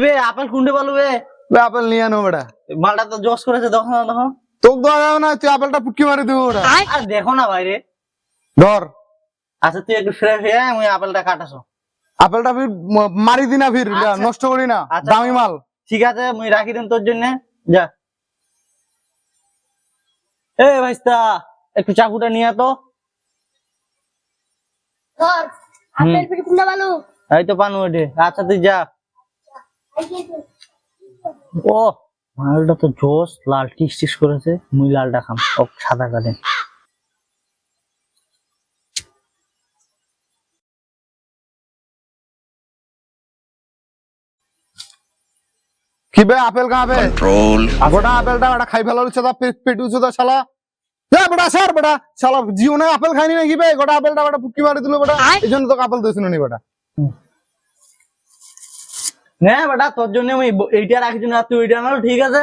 বে আপেল কুন্ডে পালু বে বে আপেল নিয়ে আনো বেটা। মালটা তো জোস করেছে দেখো না দেখো। তোকে দেওয়া না তুই আপেলটা পুটকি মারি দিব ওটা আর দেখো না বাইরে। ধর। আচ্ছা তুই একটু ফ্রেশ হয়ে আমি আপেলটা কাটাছো আপেলটা ফির মারি দি না ফির আচ্ছা। নষ্ট করি না আচ্ছা। দামি মাল। ঠিক আছে মুই রাখি দিন তোর জন্য। যা। এ ভাইস্তা একটু চাকুটা নিয়ে তো। এই তো পানু ওঠে আচ্ছা তুই যা। ও মালটা তো জোস লাল টিস টিস করেছে মুই লালটা খাম। ও সাদা কাটে কি বে আপেল কাঁপে control. গোটা আপেলটা ওটা খাই ফেলা হচ্ছে তা পেট পেট উঠছে তা শালা। যা বেটা স্যার বেটা। শালা জীবনে আপেল খাইনি নাকি বে? গোটা আপেলটা বেটা পুটকি মারি দিল বেটা। এই জন্য তোকে আপেল দিয়েছিল নি বেটা। হ্যাঁ বেটা তোর জন্য আমি এইটা রাখি না তুই ওইটা আনালো ঠিক আছে?